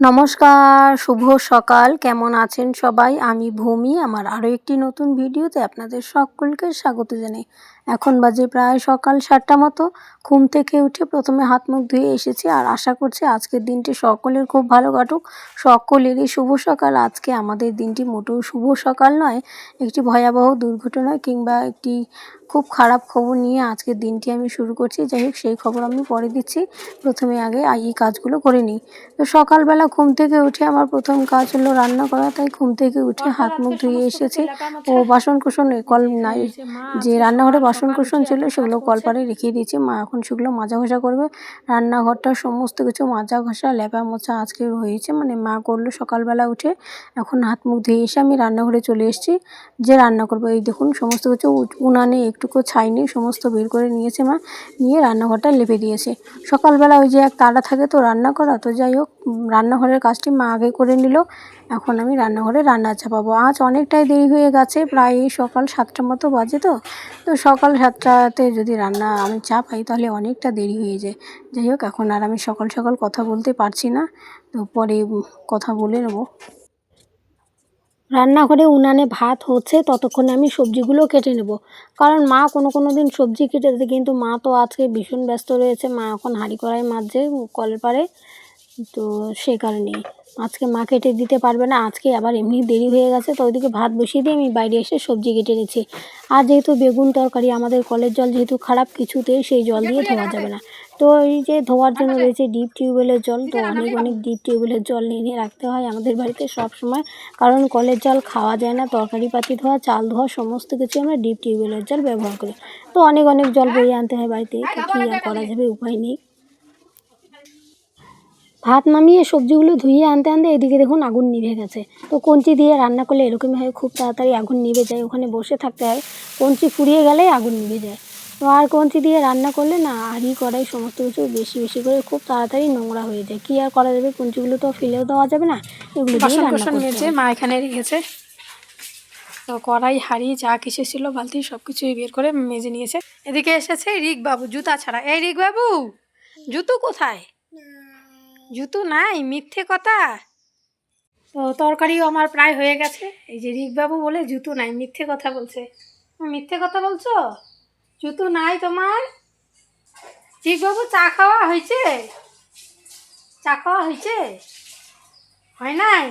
নমস্কার, শুভ সকাল। কেমন আছেন সবাই? আমি ভূমি। আমার আরও একটি নতুন ভিডিওতে আপনাদের সকলকে স্বাগত জানাই। এখন বাজে প্রায় সকাল সাতটা মতো। ঘুম থেকে উঠে প্রথমে হাত মুখ ধুয়ে এসেছি আর আশা করছি আজকের দিনটি সকলের খুব ভালো কাটুক। সকলেরই শুভ সকাল। আজকে আমাদের দিনটি মোটেও শুভ সকাল নয়, একটি ভয়াবহ দুর্ঘটনা কিংবা একটি খুব খারাপ খবর নিয়ে আজকের দিনটি আমি শুরু করছি। যাই হোক, সেই খবর আমি পরে দিচ্ছি। প্রথমে আগে এই কাজগুলো করে নিই। তো সকালবেলা ঘুম থেকে উঠে আমার প্রথম কাজ হলো রান্না করা। তাই ঘুম থেকে উঠে হাত মুখ ধুয়ে এসেছি। ও বাসন কুসন কল নাই। যে রান্নাঘরে বাসন কুসন ছিল সেগুলো কলপারে রেখে দিয়েছি। মা এখন সেগুলো মাজা ঘষা করবে। রান্নাঘরটা সমস্ত কিছু মাজা ঘষা লেপা মোছা আজকে হয়েছে। মানে মা করল সকালবেলা উঠে। এখন হাত মুখ ধুয়ে এসে আমি রান্নাঘরে চলে এসেছি। যে রান্না করব এই দেখুন সমস্ত কিছু উনানে একটুকু ছাই নেই সমস্ত বের করে নিয়েছে মা। নিয়ে রান্নাঘরটা লেপে দিয়েছে। সকালবেলা ওই যে এক তাড়া থাকে তো রান্না করা তো যাই হোক রান্নাঘরের কাজটি মা আগে করে নিল। এখন আমি রান্নাঘরে রান্না চাপাবো। আজ অনেকটাই দেরি হয়ে গেছে, প্রায় সকাল সাতটার মতো বাজে তো। তো সকাল সাতটাতে যদি রান্না আমি চাপাই তাহলে অনেকটা দেরি হয়ে যায়। যাই হোক, এখন আর আমি সকাল সকাল কথা বলতে পারছি না। তো পরে কথা বলে নেব। রান্নাঘরে উনানে ভাত হচ্ছে, ততক্ষণে আমি সবজিগুলো কেটে নেব। কারণ মা কোনো কোনো দিন সবজি কেটে দেয় কিন্তু মা তো আজকে ভীষণ ব্যস্ত রয়েছে। মা এখন হাঁড়ি কড়াই মাঝে কলের পাড়ে তো সে কারণেই আজকে মা কেটে দিতে পারবে না, আজকে আবার এমনি দেরি হয়ে গেছে, তো ওইদিকে ভাত বসিয়ে দিয়ে আমি বাইরে এসে সবজি কেটে নিচ্ছি আর যেহেতু বেগুন তরকারি, আমাদের কলের জল যেহেতু খারাপ কিছুতেই সেই জল দিয়ে ধোয়া যাবে না। তো এই যে ধোয়ার জন্য রয়েছে ডিপ টিউবওয়েলের জল, তো অনেক অনেক ডিপ টিউবওয়েলের জল নিয়ে নিয়ে রাখতে হয় আমাদের বাড়িতে সব সময়। কারণ কলের জল খাওয়া যায় না, তরকারি পাতি ধোয়া, চাল ধোয়া, সমস্ত কিছু আমরা ডিপ টিউবওয়েলের জল ব্যবহার করি। তো অনেক অনেক জল বইয়ে আনতে হয় বাড়িতে, তো কী আর করা যাবে, উপায় নেই। ভাত নামিয়ে সবজিগুলো ধুয়ে আনতে আনতে এদিকে দেখুন আগুন নিভে গেছে। তো কঞ্চি দিয়ে রান্না করলে এরকমই হয় খুব তাড়াতাড়ি আগুন নিভে যায় ওখানে বসে থাকতে হয়। কঞ্চি ফুরিয়ে গেলে আগুন নিভে যায়। তো আর কঞ্চি দিয়ে রান্না করলে না হাঁড়ি কড়াই সমস্ত কিছু বেশি বেশি করে খুব তাড়াতাড়ি নোংরা হয়ে যায়। কী আর করা যাবে? কঞ্চিগুলো তো ফেলেও দেওয়া যাবে না এগুলো দিয়ে রান্না করতে মা এখানে রেখেছে। তো কড়াই হাঁড়ি যা কিছু ছিল বালতি সব কিছুই বের করে মেজে নিয়েছে। এদিকে এসেছে রিক বাবু জুতা ছাড়া। এই রিক বাবু জুতো কোথায়? জুতো নাই, মিথ্যে কথা? তো তরকারিও আমার প্রায় হয়ে গেছে। এই যে রিকবাবু বলে জুতো নাই, মিথ্যে কথা বলছে। মিথ্যে কথা বলছো? জুতো নাই তোমার? রিকবাবু, চা খাওয়া হয়েছে? চা খাওয়া হয়েছে? হয় নাই?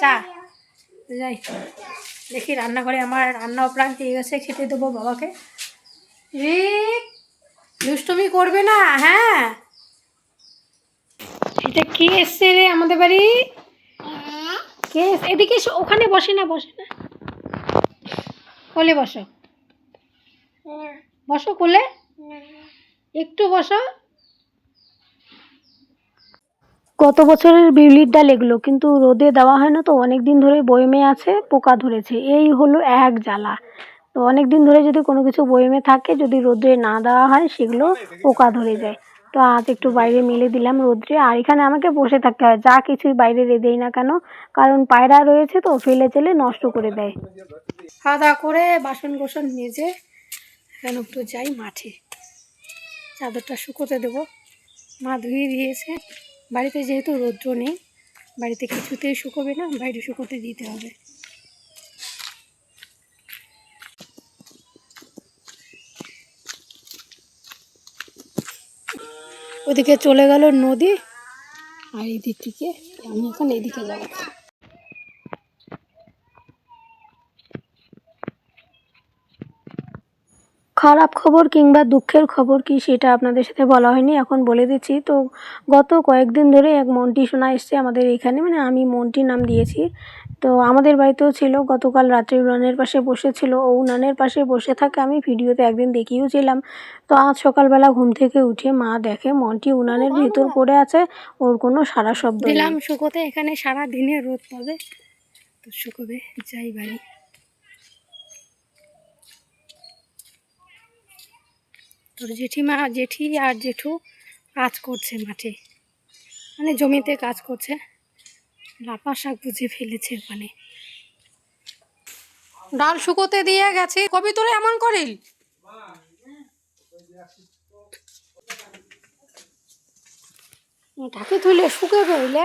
চা। যাই, দেখি রান্নাঘরে আমার রান্নাও প্রায় হয়ে গেছে, খেতে দেবো বাবাকে। রিক, দুষ্টুমি করবে না হ্যাঁ? এটা কে এসছে রে আমাদের বাড়ি? কে এদিকে ওখানে বসে না বসে না। কোলে বসো। বসো কোলে। একটু বসো। গত বছরের বিউলির ডাল এগুলো? কিন্তু রোদে দেওয়া হয় না তো অনেক দিন ধরে বয়মে আছে, পোকা ধরেছে। এই হলো এক জ্বালা। তো অনেক দিন ধরে যদি কোনো কিছু বয়মে থাকে, যদি রোদে না দেওয়া হয়, সেগুলো পোকা ধরে যায়। তো আজ একটু বাইরে মেলে দিলাম রোদ্রে। আর এখানে আমাকে বসে থাকতে হয়, যা কিছুই বাইরে রেঁধেই না কেন, কারণ পায়রা রয়েছে তো, ফেলে চেলে নষ্ট করে দেয়। খাওয়া দাওয়া করে বাসন কোসন মেজে, এখন একটু যাই মাঠে। চাদরটা শুকোতে দেবো। মা ধুয়ে দিয়েছে। বাড়িতে যেহেতু রৌদ্র নেই, বাড়িতে কিছুতেই শুকোবে না, বাইরে শুকোতে দিতে হবে। ওদিকে চলে গেল নদী। আর এদিক থেকে আমি এখন এদিকে যাব। খারাপ খবর কিংবা দুঃখের খবর কি সেটা আপনাদের সাথে বলা হয়নি, এখন বলে দিচ্ছি। তো গত কয়েকদিন ধরে এক মন্টি শোনা এসছে আমাদের এখানে মানে আমি মন্টি নাম দিয়েছি। তো আমাদের বাড়িতেও ছিল। গতকাল রাত্রে উনানের পাশে বসেছিল। ও উনানের পাশে বসে থাকে আমি ভিডিওতে একদিন দেখিয়েওছিলাম তো আজ সকালবেলা ঘুম থেকে উঠে মা দেখে মনটি উনানের ভিতর পড়ে আছে। ওর কোনো সারা শব্দ দিলাম শুকোতে এখানে সারা দিনে রোদ পাবে তো শুকোবে যাই বাড়ি। তোর জেঠিমা জেঠি আর জেঠু কাজ করছে মাঠে। মানে জমিতে কাজ করছে। লাপা শাক বুঝে ফেলেছে ওখানে ডাল শুকোতে দিয়ে গেছে। কবি তোরে এমন করিল? ঢাকি তুলে শুকে গেলে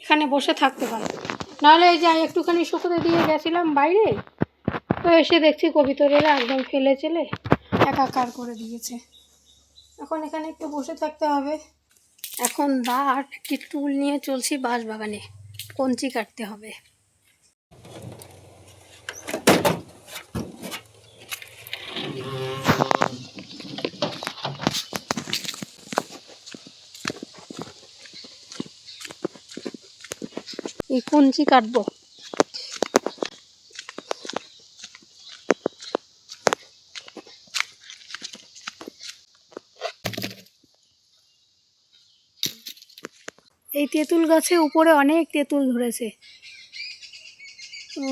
এখানে বসে থাকতে পারে। নাহলে এই যে একটুখানি শুকোতে দিয়ে গেছিলাম বাইরে তো এসে দেখছি কবিতরেরা একদম ফেলে চেলে। একাকার করে দিয়েছে? এখন এখানে একটু বসে থাকতে হবে। এখন দা আর একটি টুল নিয়ে চলছি বাঁশ বাগানে কঞ্চি কাটতে হবে। এই কঞ্চি কাটবো। এই তেঁতুল গাছে উপরে অনেক তেঁতুল ধরেছে। তো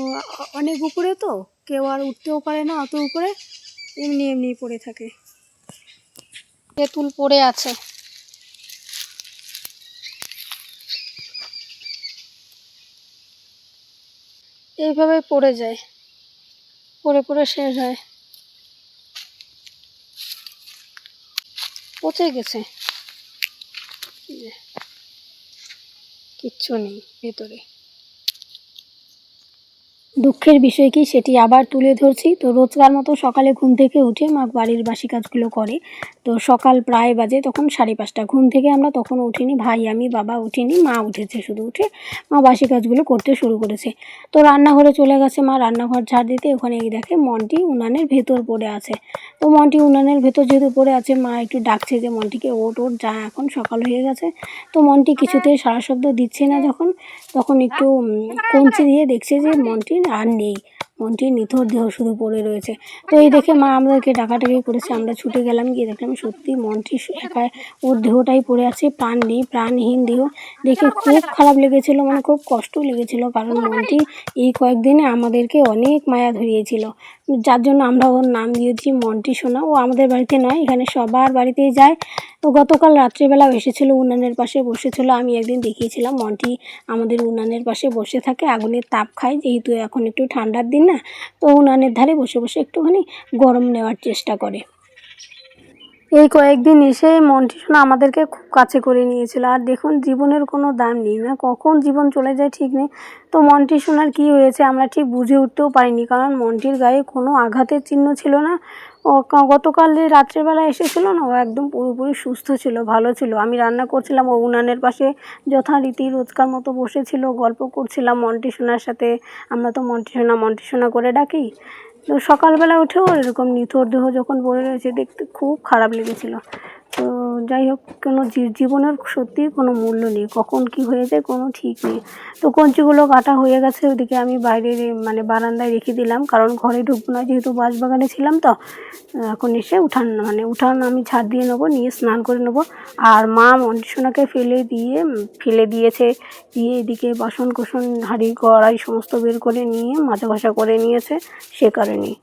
অনেক উপরে তো, কেউ আর উঠতেও পারে না, অত উপরে। এমনি এমনি পড়ে থাকে। তেঁতুল পড়ে আছে। এইভাবে পড়ে যায়। পড়ে পড়ে শেষ হয়। পচে গেছে এই যে, কিচ্ছু নেই ভেতরে। দুঃখের বিষয় কি, সেটি আবার তুলে ধরছি। তো রোজকার মতো সকালে ঘুম থেকে উঠে মা বাড়ির বাসি কাজগুলো করে। তো সকাল প্রায় বাজে, তখন সাড়ে পাঁচটা। ঘুম থেকে আমরা তখন উঠিনি, ভাই আমি, বাবা উঠিনি, মা উঠেছে শুধু উঠে, মা বাসি কাজগুলো করতে শুরু করেছে। তো রান্নাঘরে চলে গেছে মা, রান্নাঘর ঝাড় দিতে, ওখানে এই দেখে মন্টি উনানের ভেতর পড়ে আছে। তো মন্টি উনানের ভেতর যেহেতু পড়ে আছে, মা একটু ডাকছে যে, মন্টিকে ওট ওট যা, এখন সকাল হয়ে গেছে। তো মন্টি কিছুতেই সারা শব্দ দিচ্ছে না যখন, তখন একটু কঞ্চি দিয়ে দেখছে যে মন্টি আর নেই। মন্টির নিথর দেহ শুধু পড়ে রয়েছে। তো এই দেখে মা আমাদেরকে ডাকাটাকি করেছে। আমরা ছুটে গেলাম, গিয়ে দেখলাম সত্যি মন্টি একা ওর দেহটাই পড়ে আছে, প্রাণ নেই, প্রাণহীন দেহ। দেখে খুব খারাপ লেগেছিল মানে খুব কষ্ট লেগেছিল, কারণ মন্টি এই কয়েকদিনে আমাদেরকে অনেক মায়া ধরিয়েছিল। যার জন্য আমরা ওর নাম দিয়েছি মন্টি সোনা। ও আমাদের বাড়িতে নয়, এখানে সবার বাড়িতেই যায়। তো গতকাল রাত্রিবেলাও এসেছিল, উনানের পাশে বসেছিল। আমি একদিন দেখিয়েছিলাম, মন্টি আমাদের উনানের পাশে বসে থাকে আগুনের তাপ খায়। যেহেতু এখন একটু ঠান্ডার দিন না, তো উনানের ধারে বসে বসে একটুখানি গরম নেওয়ার চেষ্টা করে। এই কয়েকদিন এসে মন্টি সোনা আমাদেরকে খুব কাছে করে নিয়েছিল। আর দেখুন, জীবনের কোনো দাম নেই না। কখন জীবন চলে যায় ঠিক নেই। তো মন্টি সোনার কী হয়েছে আমরা ঠিক বুঝে উঠতেও পারিনি। কারণ মন্টির গায়ে কোনো আঘাতের চিহ্ন ছিল না। ও গতকাল রাত্রেবেলা এসেছিল না, ও একদম পুরোপুরি সুস্থ ছিল, ভালো ছিল। আমি রান্না করছিলাম, ও উনানের পাশে যথারীতি রোজকার মতো বসেছিল, গল্প করছিলাম মন্টি সোনার সাথে। আমরা তো মন্টি সোনা মন্টি সোনা করে ডাকি। তো সকালবেলা উঠেও এরকম নিথর দেহ যখন পড়ে রয়েছে দেখতে খুব খারাপ লেগেছিল। তো যাই হোক, কোনো জীবনের সত্যিই কোনো মূল্য নেই। কখন কি হয়ে যায় কোনো ঠিক নেই। তো কঞ্চিগুলো কাটা হয়ে গেছে ওদিকে আমি বাইরে মানে বারান্দায় রেখে দিলাম। কারণ ঘরে ঢুকবো না, যেহেতু বাঁশবাগানে ছিলাম তো, এখন এসে উঠান মানে উঠান আমি ছাদ দিয়ে নেব, নিয়ে স্নান করে নেব। আর মা মন্টিসোনাকে ফেলে দিয়ে ফেলে দিয়েছে। দিয়ে এদিকে বাসন কোসন হাঁড়ি কড়াই সমস্ত বের করে নিয়ে মাজা ঘষা করে নিয়েছে, সে কারণেই।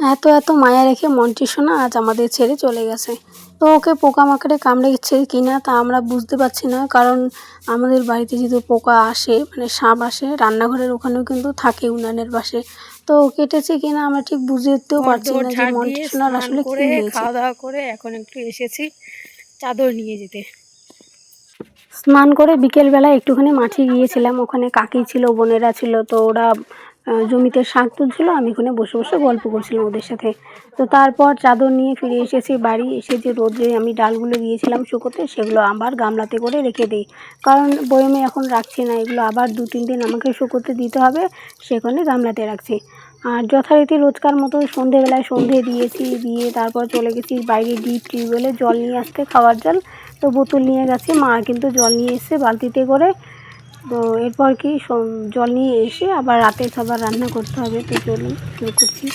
এত এত মায়া রেখে মন্টি সোনা আজ আমাদের ছেড়ে চলে গেছে। তো ওকে পোকামাকড়ে কামড়েছে কিনা তা আমরা বুঝতে পারছি না কারণ আমাদের বাড়িতে যেহেতু পোকা আসে মানে সাপ আসে রান্নাঘরের ওখানেও কিন্তু থাকে উনানের পাশে। তো কেটেছে কিনা আমরা ঠিক বুঝে উঠতেও পারছি না যে মন্টি সোনার আসলে কি খাওয়া দাওয়া করে এখন একটু এসেছি চাদর নিয়ে যেতে। স্নান করে বিকেলবেলা একটুখানি মাঠে গিয়েছিলাম ওখানে কাকি ছিল বোনেরা ছিল তো ওরা জমিতে শাক তুলছিল, আমি ওখানে বসে বসে গল্প করছিলাম ওদের সাথে। তো তারপর চাদর নিয়ে ফিরে এসেছি বাড়ি, এসে যে রোদে আমি ডালগুলো দিয়েছিলাম শুকোতে, সেগুলো আবার গামলাতে করে রেখে দিই। কারণ বয়মে এখন রাখছি না, এগুলো আবার দু তিন দিন আমাকে শুকোতে দিতে হবে, সেখানে গামলাতে রাখছি। আর যথারীতি রোজকার মতো সন্ধেবেলায় সন্ধে দিয়েছি, দিয়ে তারপর চলে গেছি বাইরে ডিপ টিউবওয়েলে জল নিয়ে আসতে, খাওয়ার জল। তো বোতল নিয়ে গেছি, মা কিন্তু জল নিয়ে এসে বালতিতে করে। তো এরপর কি জল নিয়ে এসে আবার রাতে খাবার রান্না করতে হবে, তো চলুন শুরু করছি।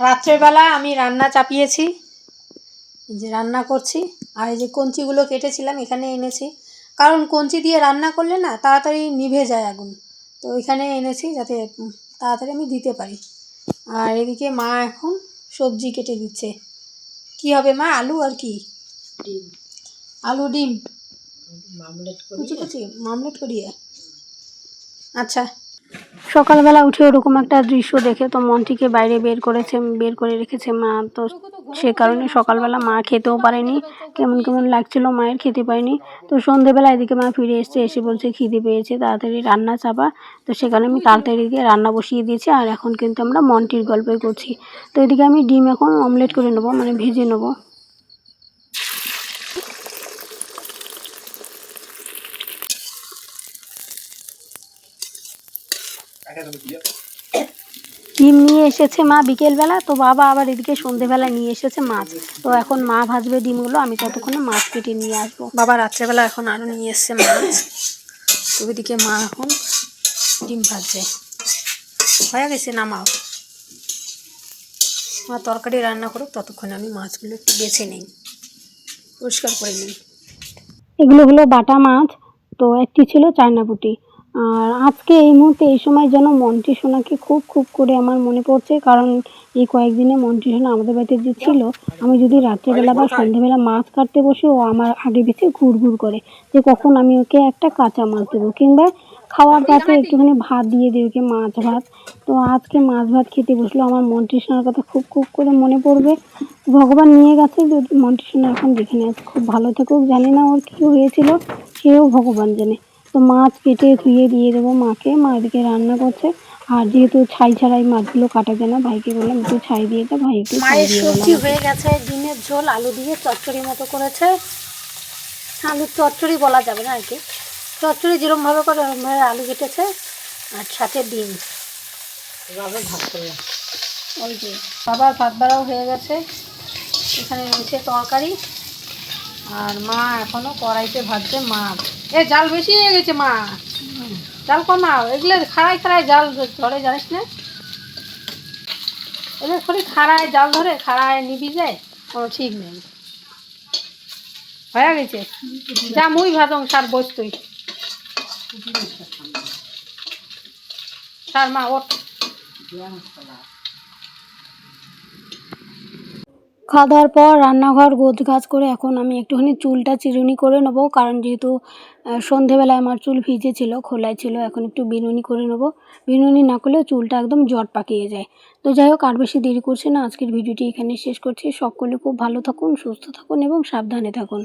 রাত্রেবেলা আমি রান্না চাপিয়েছি যে রান্না করছি আর এই যে কঞ্চিগুলো কেটেছিলাম এখানে এনেছি। কারণ কঞ্চি দিয়ে রান্না করলে না তাড়াতাড়ি নিভে যায় আগুন। তো এখানে এনেছি যাতে তাড়াতাড়ি আমি দিতে পারি। আর এদিকে মা এখন সবজি কেটে দিচ্ছে। কি হবে মা আলু আর কি? আলু ডিম? কুচি কুচি মামলেট করিয়ে? আচ্ছা সকালবেলা উঠে ওরকম একটা দৃশ্য দেখে তো মনটিকে বাইরে বের করেছে, বের করে রেখেছে মা। তো সে কারণে সকালবেলা মা খেতেও পারেনি। কেমন কেমন লাগছিল মায়ের খেতে পারেনি। তো সন্ধেবেলা এদিকে মা ফিরে এসছে, এসে বলছে, খিদে পেয়েছে, তাড়াতাড়ি রান্না চাপা। তো সেখানে আমি তাড়াতাড়ি দিয়ে রান্না বসিয়ে দিয়েছি, আর এখন কিন্তু আমরা মন্টির গল্পই করছি। তো এদিকে আমি ডিম এখন অমলেট করে নেব মানে ভেজে নেব। ডিম নিয়ে এসেছে মা বিকেলবেলা তো বাবা আবার এদিকে সন্ধেবেলা নিয়ে এসেছে মাছ। তো এখন মা ভাজবে ডিমগুলো আমি ততক্ষণে মাছ কেটে নিয়ে আসব। বাবা রাত্রেবেলা এখন আরও নিয়ে এসছে মাছ। তো ওইদিকে মা এখন ডিম ভাজছে। হয়ে গেছে নামাও। মা তরকারি রান্না করুক ততক্ষণে আমি মাছগুলো একটু বেছে নিই। পরিষ্কার করে নিই। এগুলো হলো বাটা মাছ তো একটি ছিল চায়না চায়নাপুটি আর আজকে এই মুহূর্তে এই সময় যেন মন্টি সোনাকে খুব খুব করে আমার মনে পড়ছে। কারণ এই কয়েকদিনে মন্টি সোনা আমাদের বাড়িতে যে ছিল, আমি যদি রাত্রেবেলা বা সন্ধ্যেবেলা মাছ কাটতে বসি, ও আমার আগে পিছিয়ে ঘুর ঘুর করে যে কখন আমি ওকে একটা কাঁচা মাছ দেবো কিংবা খাওয়ার পাতে একটুখানি ভাত দিয়ে দিই ওকে মাছ ভাত। তো আজকে মাছ ভাত খেতে বসল আমার মন্টি সোনার কথা খুব খুব করে মনে পড়বে। ভগবান নিয়ে গেছে যদি মন্টি সোনা এখন যেখানে আছে, খুব ভালো থাকুক। জানি না ওর কী হয়েছিল, সেও ভগবান জানে। তো মাছ কেটে ধুয়ে দিয়ে দেবো মাকে। মা এদিকে রান্না করছে। আর যেহেতু ছাই ছাড়া এই মাছগুলো কাটা যায় না ভাইকে বললাম একটু ছাই দিয়ে দে ভাই একটু মায়ের সবজি হয়ে গেছে ডিমের ঝোল আলু দিয়ে চচ্চড়ি মতো করেছে। আলুর চচ্চড়ি বলা যাবে না আর কি। চচ্চড়ি যেরকমভাবে করে ওরকমভাবে আলু কেটেছে আর সাথে ডিম। ভাত করলাম ওই যে বাবার ভাত বাড়াও হয়ে গেছে। এখানে রয়েছে তরকারি। আর মা এখনও কড়াইতে ভাজছে মাছ। এ, জাল বেশি হয়ে গেছে, মা। জাল কমাও এগুলো খাড়াই খাড়াই জাল ধরে, জানিস না? এদের খালি খাড়ায়, জাল ধরে, খাড়ায় নিবি যায় কোনো ঠিক নেই। হয়ে গেছে? যা মুই ভাজং সার বস তুই। সার মা, ওঠ। খাওয়া দাওয়ার পর রান্নাঘর গোছ গাছ করে এখন আমি একটুখানি চুলটা চিরুনি করে নেব, কারণ যেহেতু সন্ধেবেলায় আমার চুল ভিজেছিল খোলায় ছিল, এখন একটু বিনুনি করে নেব। বিনুনি না করলে চুলটা একদম জট পাকিয়ে যায়। তো যাই হোক, আর বেশি দেরি করছে না, আজকের ভিডিওটি এখানে শেষ করছি। সকলে খুব ভালো থাকুন, সুস্থ থাকুন এবং সাবধানে থাকুন।